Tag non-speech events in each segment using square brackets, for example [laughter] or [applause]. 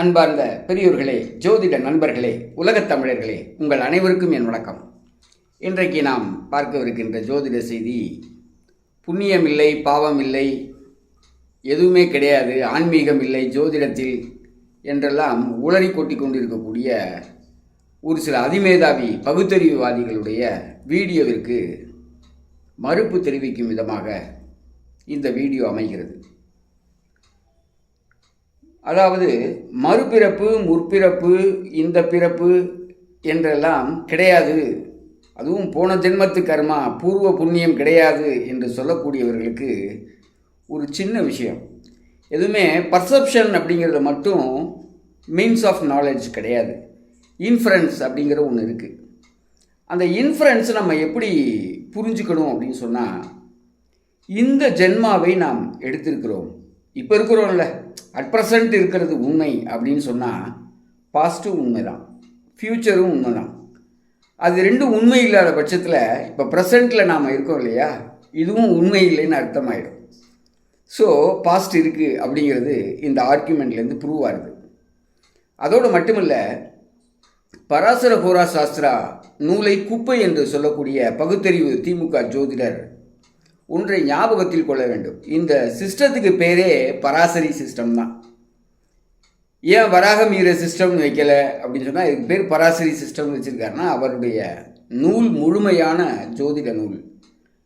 அன்பார்ந்த பெரியோர்களே ஜோதிட நண்பர்களே உலகத் தமிழர்களே உங்கள் அனைவருக்கும் என் வணக்கம். இன்றைக்கு நாம் பார்க்கவிருக்கின்ற ஜோதிட செய்தி புண்ணியம் இல்லை பாவம் இல்லை எதுவுமே கிடையாது ஆன்மீகம் இல்லை ஜோதிடத்தில் என்றெல்லாம் உளறி கொட்டி கொண்டிருக்கக்கூடிய ஒரு சில அதிமேதாவி பகுத்தறிவுவாதிகளுடைய வீடியோவிற்கு மறுப்பு தெரிவிக்கும் விதமாக இந்த வீடியோ அமைகிறது. அதாவது மறுபிறப்பு முற்பிறப்பு இந்த பிறப்பு என்றெல்லாம் கிடையாது. அதுவும் போன ஜென்மத்து கர்மா பூர்வ புண்ணியம் கிடையாது என்று சொல்லக்கூடியவர்களுக்கு ஒரு சின்ன விஷயம். எதுவுமே பர்செப்ஷன் அப்படிங்கிறது மட்டும் மீன்ஸ் ஆஃப் நாலேஜ் கிடையாது. இன்ஃபரன்ஸ் அப்படிங்கிற ஒன்று இருக்குது அந்த இன்ஃபரன்ஸ் நம்ம எப்படி புரிஞ்சுக்கணும் அப்படின்னு சொன்னால் இந்த ஜென்மாவை நாம் எடுத்திருக்கிறோம். இப்போ இருக்கிறோம்ல அட் ப்ரெசண்ட் இருக்கிறது உண்மை அப்படின்னு சொன்னால் பாஸ்ட்டும் உண்மை தான் ஃப்யூச்சரும் உண்மை தான் அது ரெண்டும் உண்மை இல்லாத பட்சத்தில் இப்போ ப்ரெசண்ட்டில் நாம் இருக்கோம் இல்லையா இதுவும் உண்மை இல்லைன்னு அர்த்தமாயிடும். ஸோ பாஸ்ட் இருக்குது அப்படிங்கிறது இந்த ஆர்குமெண்ட்லேருந்து ப்ரூவ் ஆகுது. அதோடு மட்டுமில்லை பராசர ஹோரா சாஸ்திரா நூலை குப்பை என்று சொல்லக்கூடிய பகுத்தறிவு திமுக ஜோதிடர் ஒன்றை ஞாபகத்தில் கொள்ள வேண்டும். இந்த சிஸ்டத்துக்கு பேரே பராசரி சிஸ்டம் தான். ஏன் வராகமீர சிஸ்டம்னு வைக்கலை அப்படின்னு சொன்னால் இதுக்கு பேர் பராசரி சிஸ்டம்னு வச்சுருக்காருன்னா அவருடைய நூல் முழுமையான ஜோதிட நூல்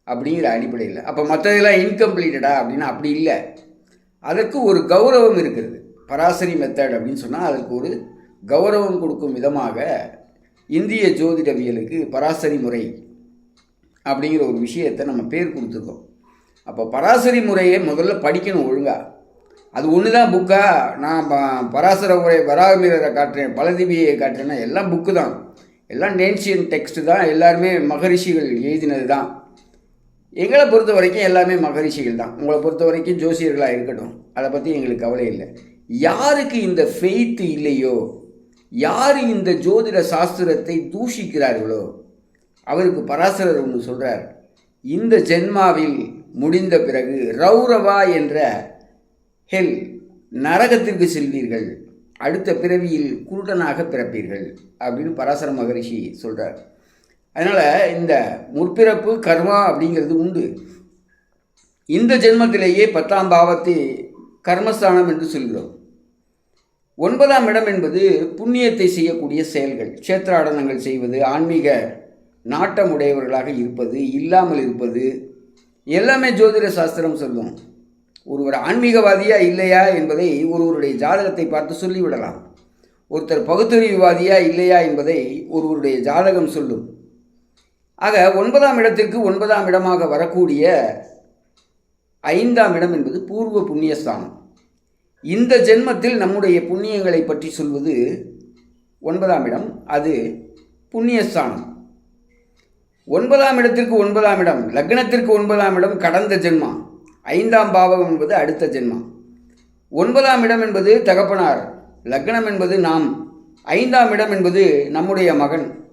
அப்படிங்கிற அடிப்படையில். அப்போ மற்றதெல்லாம் இன்கம்ப்ளீட்டடா அப்படின்னா அப்படி இல்லை. அதற்கு ஒரு கௌரவம் இருக்கிறது. பராசரி மெத்தட் அப்படின்னு சொன்னால் அதற்கு ஒரு கௌரவம் கொடுக்கும் விதமாக இந்திய ஜோதிடவியலுக்கு பராசரி முறை அப்படிங்கிற ஒரு விஷயத்தை நம்ம பேர் கொடுத்துருக்கோம். அப்போ பராசரி முறையை முதல்ல படிக்கணும் ஒழுங்காக அது ஒன்று தான் புக்காக நான் ப- பராசர உரை வராகமீரரை காட்டுறேன் பலதிபியை காட்டுறேன்னா எல்லாம் புக்கு தான். எல்லாம் நேன்சியன் டெக்ஸ்ட்டு தான். எல்லாருமே மகரிஷிகள் எழுதினது தான். எங்களை பொறுத்த வரைக்கும் எல்லாமே மகரிஷிகள் தான். உங்களை பொறுத்த வரைக்கும் ஜோசியர்களாக இருக்கட்டும். அதை பற்றி எங்களுக்கு கவலை இல்லை. யாருக்கு இந்த ஃபெய்த்து இல்லையோ? யார் இந்த ஜோதிட சாஸ்திரத்தை தூஷிக்கிறார்களோ? அவருக்கு பராசரர் ஒன்று சொல்கிறார் இந்த ஜென்மாவில் முடிந்த பிறகு ரௌரவா என்ற ஹெல் நரகத்திற்கு செல்வீர்கள். அடுத்த பிறவியில் குருடனாக பிறப்பீர்கள் அப்படின்னு பராசர மகரிஷி சொல்கிறார் அதனால் இந்த முற்பிறப்பு கர்மா அப்படிங்கிறது உண்டு. இந்த ஜென்மத்திலேயே பத்தாம் பாவத்தை கர்மஸ்தானம் என்று சொல்கிறோம். ஒன்பதாம் இடம் என்பது புண்ணியத்தை செய்யக்கூடிய செயல்கள் க்ஷேத்ராடனங்கள் செய்வது ஆன்மீக நாட்டம் உடையவர்களாக இருப்பது இல்லாமல் இருப்பது எல்லாமே ஜோதிட சாஸ்திரம் சொல்லும். ஒருவர் ஆன்மீகவாதியா இல்லையா என்பதை ஒருவருடைய ஜாதகத்தை பார்த்து சொல்லிவிடலாம். ஒருத்தர் பகுத்தறிவுவாதியா இல்லையா என்பதை ஒருவருடைய ஜாதகம் சொல்லும். ஆக ஒன்பதாம் இடத்திற்கு ஒன்பதாம் இடமாக வரக்கூடிய ஐந்தாம் இடம் என்பது பூர்வ புண்ணியஸ்தானம். இந்த ஜென்மத்தில் நம்முடைய புண்ணியங்களை பற்றி சொல்வது ஒன்பதாம் இடம் அது புண்ணியஸ்தானம். ஒன்பதாம் இடத்திற்கு ஒன்பதாம் இடம் லக்னத்திற்கு ஒன்பதாம் இடம் கடந்த ஜென்மா. ஐந்தாம் பாவகம் என்பது அடுத்த ஜென்மா. ஒன்பதாம் இடம் என்பது தகப்பனார் லக்னம் என்பது நாம். ஐந்தாம் இடம் என்பது நம்முடைய மகன்.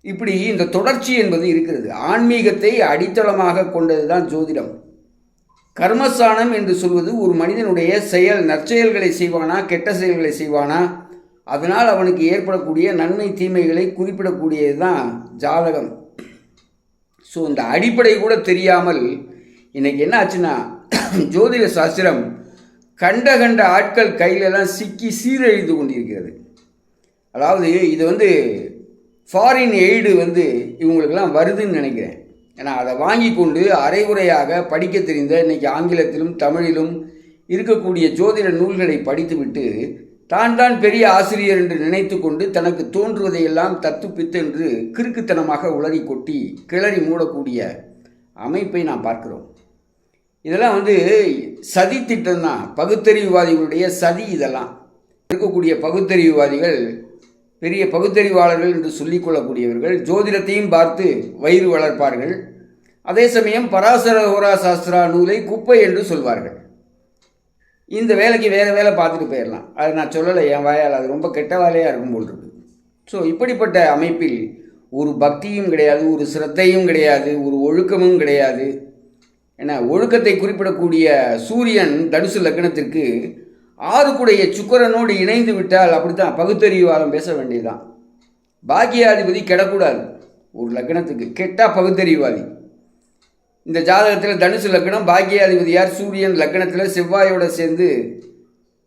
இப்படி இந்த தொடர்ச்சி என்பது இருக்கிறது. ஆன்மீகத்தை அடித்தளமாக கொண்டது தான் ஜோதிடம். கர்மஸ்தானம் என்று சொல்வது ஒரு மனிதனுடைய செயல் நற்செயல்களை செய்வானா கெட்ட செயல்களை செய்வானா அதனால் அவனுக்கு ஏற்படக்கூடிய நன்மை தீமைகளை குறிப்பிடக்கூடியது தான் ஜாதகம். ஸோ இந்த அடிப்படை கூட தெரியாமல் இன்றைக்கி என்ன ஆச்சுன்னா [clears throat] ஜோதிட சாஸ்திரம் கண்ட கண்ட ஆட்கள் கையிலெல்லாம் சிக்கி சீரழிந்து கொண்டிருக்கிறது. அதாவது இது வந்து ஃபாரின் எய்டு வந்து இவங்களுக்கெல்லாம் வருதுன்னு நினைக்கிறேன். ஏன்னா அதை வாங்கி கொண்டு அரைகுறையாக படிக்க தெரிந்த இன்றைக்கி ஆங்கிலத்திலும் தமிழிலும் இருக்கக்கூடிய ஜோதிட நூல்களை படித்துவிட்டு தான் தான் பெரிய ஆசிரியர் என்று நினைத்து கொண்டு தனக்கு தோன்றுவதையெல்லாம் தத்துப்பித்து என்று கிறுக்குத்தனமாக உளறி கொட்டி கிளறி மூடக்கூடிய அமைப்பை நாம் பார்க்கிறோம். இதெல்லாம் வந்து சதி திட்டம் தான். பகுத்தறிவுவாதிகளுடைய சதி இதெல்லாம். இருக்கக்கூடிய பகுத்தறிவுவாதிகள் பெரிய பகுத்தறிவாளர்கள் என்று சொல்லிக்கொள்ளக்கூடியவர்கள் ஜோதிடத்தையும் பார்த்து வயிறு வளர்ப்பார்கள். அதே சமயம் பராசர ஹோரா சாஸ்திரா நூலை குப்பை என்று சொல்வார்கள். இந்த வேலைக்கு வேறு வேலை பார்த்துட்டு போயிடலாம். அது நான் சொல்லலை என் வாயால். அது ரொம்ப கெட்ட வேலையாக இருக்கும் போல் இருக்கு ஸோ இப்படிப்பட்ட அமைப்பில் ஒரு பக்தியும் கிடையாது ஒரு சிரத்தையும் கிடையாது ஒரு ஒழுக்கமும் கிடையாது. ஏன்னா ஒழுக்கத்தை குறிப்பிடக்கூடிய சூரியன் தனுசு லக்னத்திற்கு ஆறுக்குடைய சுக்கரனோடு இணைந்து விட்டால் அப்படித்தான் பகுத்தறிவாளம் பேச வேண்டியதுதான். பாக்கியாதிபதி கெடக்கூடாது. ஒரு லக்னத்துக்கு கெட்டால் பகுத்தறிவாதி இந்த ஜாதகத்தில் தனுசு லக்னம் பாக்கியாதிபதியார் சூரியன் லக்னத்தில் செவ்வாயோட சேர்ந்து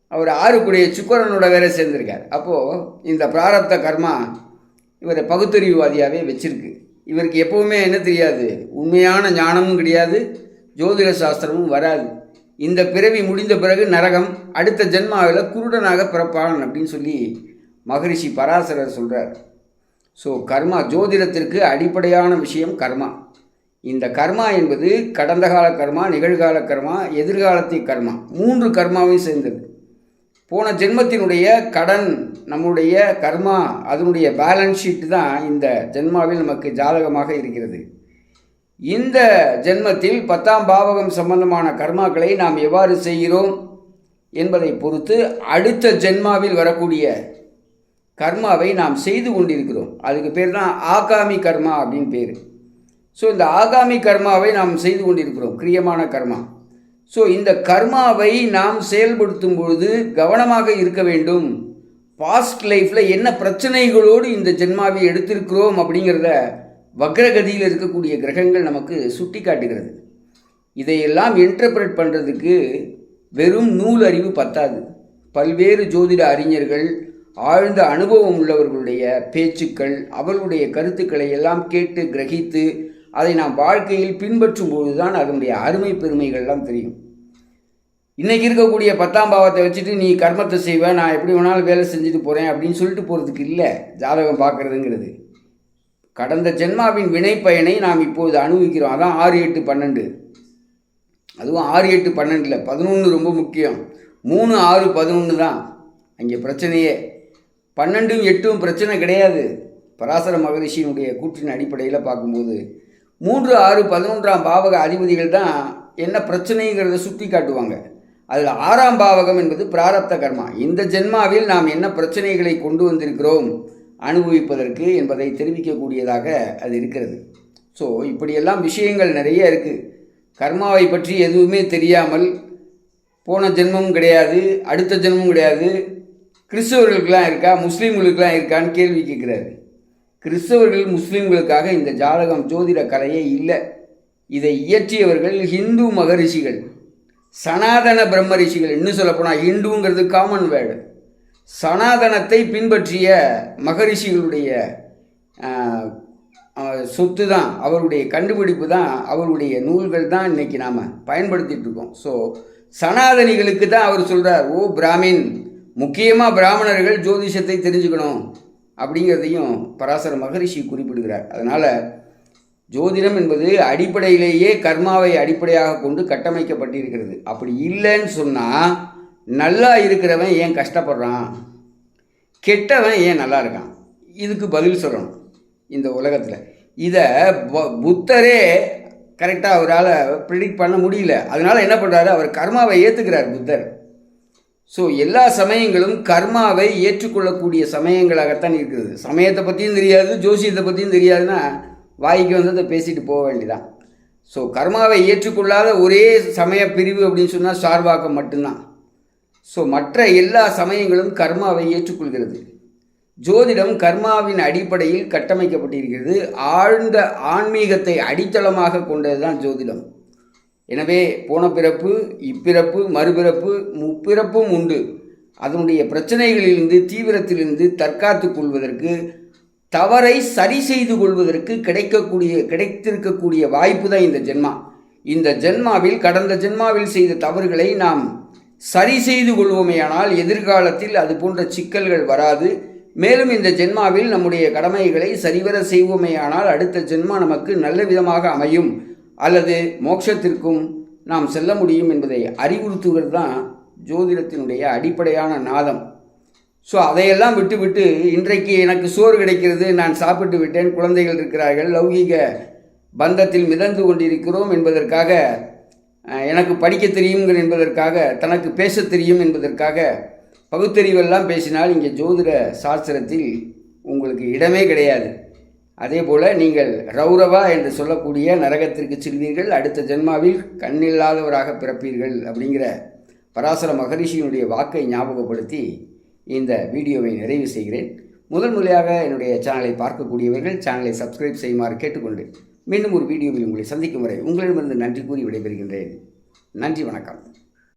அவர் ஆறுக்குடைய சுக்கரனோட வேற சேர்ந்திருக்கார். அப்போது இந்த பிராரப்த கர்மா இவரை பகுத்தறிவுவாதியாகவே வச்சிருக்கு. இவருக்கு எப்பவுமே என்ன தெரியாது? உண்மையான ஞானமும் கிடையாது ஜோதிட சாஸ்திரமும் வராது. இந்த பிறவி முடிந்த பிறகு நரகம் அடுத்த ஜென்மாவில் குருடனாக பிறப்பான் அப்படின்னு சொல்லி மகரிஷி பராசரர் சொல்கிறார் ஸோ கர்மா ஜோதிடத்திற்கு அடிப்படையான விஷயம் கர்மா. இந்த கர்மா என்பது கடந்த கால கர்மா நிகழ்கால கர்மா எதிர்காலத்தை கர்மா. மூன்று கர்மாவையும் சேர்ந்தது. போன ஜென்மத்தினுடைய கடன் நம்முடைய கர்மா அதனுடைய பேலன்ஸ் ஷீட் தான் இந்த ஜென்மாவில் நமக்கு ஜாதகமாக இருக்கிறது. இந்த ஜென்மத்தில் பத்தாம் பாவகம் சம்பந்தமான கர்மாக்களை நாம் எவ்வாறு செய்கிறோம் என்பதை பொறுத்து அடுத்த ஜென்மாவில் வரக்கூடிய கர்மாவை நாம் செய்து கொண்டிருக்கிறோம். அதுக்கு பேர் தான் ஆகாமி கர்மா அப்படின்னு பேர். ஸோ இந்த ஆகாமி கர்மாவை நாம் செய்து கொண்டிருக்கிறோம். கிரியமான கர்மா. ஸோ இந்த கர்மாவை நாம் செயல்படுத்தும் பொழுது கவனமாக இருக்க வேண்டும். பாஸ்ட் லைஃப்பில் என்ன பிரச்சனைகளோடு இந்த ஜென்மாவை எடுத்திருக்கிறோம் அப்படிங்கிறத வக்ரகதியில் இருக்கக்கூடிய கிரகங்கள் நமக்கு சுட்டி காட்டுகிறது இதையெல்லாம் இன்டர்பிரட் பண்ணுறதுக்கு வெறும் நூல் அறிவு பத்தாது. பல்வேறு ஜோதிட அறிஞர்கள் ஆழ்ந்த அனுபவம் உள்ளவர்களுடைய பேச்சுக்கள் அவர்களுடைய கருத்துக்களை எல்லாம் கேட்டு கிரகித்து அதை நாம் வாழ்க்கையில் பின்பற்றும் பொழுதுதான் அதனுடைய அருமை பெருமைகள்லாம் தெரியும். இன்றைக்கி இருக்கக்கூடிய பத்தாம் பாவத்தை வச்சுட்டு நீ கர்மத்தை செய்வ நான் எப்படி வேணாலும் வேலை செஞ்சுட்டு போகிறேன் அப்படின்னு சொல்லிட்டு போகிறதுக்கு இல்லை ஜாதகம் பார்க்குறதுங்கிறது. கடந்த ஜென்மாவின் வினை பயனை நாம் இப்போது அனுபவிக்கிறோம். அதான் ஆறு எட்டு பன்னெண்டு. அதுவும் ஆறு எட்டு பன்னெண்டில் பதினொன்று ரொம்ப முக்கியம். மூணு ஆறு பதினொன்று தான். அங்கே பிரச்சனையே. பன்னெண்டும் எட்டும் பிரச்சனை கிடையாது. பராசர மகரிஷியினுடைய கூற்றின் அடிப்படையில் பார்க்கும்போது மூன்று ஆறு பதினொன்றாம் பாவக அதிபதிகள் தான் என்ன பிரச்சனைங்கிறத சுட்டி காட்டுவாங்க. அதில் ஆறாம் பாவகம் என்பது பிராரப்த கர்மா. இந்த ஜென்மாவில் நாம் என்ன பிரச்சனைகளை கொண்டு வந்திருக்கிறோம் அனுபவிப்பதற்கு என்பதை தெரிவிக்கக்கூடியதாக அது இருக்கிறது. ஸோ இப்படியெல்லாம் விஷயங்கள் நிறைய இருக்குது கர்மாவை பற்றி எதுவுமே தெரியாமல் போன ஜென்மமும் கிடையாது அடுத்த ஜென்மமும் கிடையாது. கிறிஸ்தவர்களுக்கெல்லாம் இருக்கா முஸ்லீம்களுக்கெல்லாம் இருக்கான்னு கேள்வி கேட்குறாரு. கிறிஸ்தவர்கள் முஸ்லீம்களுக்காக இந்த ஜாதகம் ஜோதிட கலையே இல்லை. இதை இயற்றியவர்கள் ஹிந்து மகரிஷிகள். சனாதன பிரம்ம ரிஷிகள். இன்னும் சொல்லப்போனால் ஹிந்துங்கிறது காமன் வேர்டு சனாதனத்தை பின்பற்றிய மகரிஷிகளுடைய சொத்து தான் அவருடைய கண்டுபிடிப்பு தான் அவருடைய நூல்கள் தான் இன்றைக்கி நாம் பயன்படுத்திட்டு இருக்கோம். ஸோ சனாதனிகளுக்கு தான் அவர் சொல்கிறார் ஓ பிராமின் முக்கியமாக பிராமணர்கள் ஜோதிஷத்தை தெரிஞ்சுக்கணும். அப்படிங்கிறதையும் பராசர மகரிஷி குறிப்பிடுகிறார். அதனால் ஜோதிடம் என்பது அடிப்படையிலேயே கர்மாவை அடிப்படையாக கொண்டு கட்டமைக்கப்பட்டிருக்கிறது. அப்படி இல்லைன்னு சொன்னால் நல்லா இருக்கிறவன் ஏன் கஷ்டப்படுறான்? கெட்டவன் ஏன் நல்லா இருக்கான்? இதுக்கு பதில் சொல்லணும் இந்த உலகத்தில். இதை ப- புத்தரே கரெக்டாக அவரால் ப்ரிடிக்ட் பண்ண முடியல. அதனால் என்ன பண்ணுறாரு அவர் கர்மாவை ஏற்றுக்கிறார் புத்தர். ஸோ எல்லா சமயங்களும் கர்மாவை ஏற்றுக்கொள்ளக்கூடிய சமயங்களாகத்தான் இருக்கிறது சமயத்தை பற்றியும் தெரியாது ஜோசியத்தை பற்றியும் தெரியாதுன்னா வாய்க்கு வந்து அதை பேசிட்டு போக வேண்டியதான் ஸோ கர்மாவை ஏற்றுக்கொள்ளாத ஒரே சமய பிரிவு அப்படின்னு சொன்னால் சார்வாக்கம் மட்டும்தான். ஸோ மற்ற எல்லா சமயங்களும் கர்மாவை ஏற்றுக்கொள்கிறது. ஜோதிடம் கர்மாவின் அடிப்படையில் கட்டமைக்கப்பட்டிருக்கிறது. ஆழ்ந்த ஆன்மீகத்தை அடித்தளமாக கொண்டது தான் ஜோதிடம். எனவே போன பிறப்பு இப்பிறப்பு மறுபிறப்பு முப்பிறப்பும் உண்டு. அதனுடைய பிரச்சனைகளிலிருந்து தீவிரத்திலிருந்து தற்காத்துக் கொள்வதற்கு தவறை சரி செய்து கொள்வதற்கு கிடைக்கக்கூடிய கிடைத்திருக்கக்கூடிய வாய்ப்பு தான் இந்த ஜென்மா. இந்த ஜென்மாவில் கடந்த ஜென்மாவில் செய்த தவறுகளை நாம் சரி செய்து கொள்வோமேயானால் எதிர்காலத்தில் அது போன்ற சிக்கல்கள் வராது. மேலும் இந்த ஜென்மாவில் நம்முடைய கடமைகளை சரிவர செய்வோமேயானால் அடுத்த ஜென்மா நமக்கு நல்ல விதமாக அமையும். அல்லது மோட்சத்திற்கும் நாம் செல்ல முடியும் என்பதை அறிவுறுத்துவது தான் ஜோதிடத்தினுடைய அடிப்படையான நாதம். ஸோ அதையெல்லாம் விட்டுவிட்டு இன்றைக்கு எனக்கு சோறு கிடைக்கிறது நான் சாப்பிட்டு விட்டேன் குழந்தைகள் இருக்கிறார்கள் லௌகீக பந்தத்தில் மிதந்து கொண்டிருக்கிறோம் என்பதற்காக எனக்கு படிக்க தெரியுங்கள் என்பதற்காக தனக்கு பேச தெரியும் என்பதற்காக பகுத்தறிவெல்லாம் பேசினால் இங்கே ஜோதிட சாஸ்திரத்தில் உங்களுக்கு இடமே கிடையாது. அதே போல் நீங்கள் ரௌரவா என்று சொல்லக்கூடிய நரகத்திற்கு செல்வீர்கள் அடுத்த ஜென்மாவில் கண்ணில்லாதவராக பிறப்பீர்கள் அப்படிங்கிற பராசர மகரிஷியினுடைய வாக்கை ஞாபகப்படுத்தி இந்த வீடியோவை நிறைவு செய்கிறேன். முதல் முறையாக என்னுடைய சேனலை பார்க்கக்கூடியவர்கள் சேனலை சப்ஸ்கிரைப் செய்யுமாறு கேட்டுக்கொண்டு மீண்டும் ஒரு வீடியோவில் உங்களை சந்திக்கும் வரை உங்களிடமிருந்து நன்றி கூறி விடைபெறுகின்றேன். நன்றி வணக்கம்.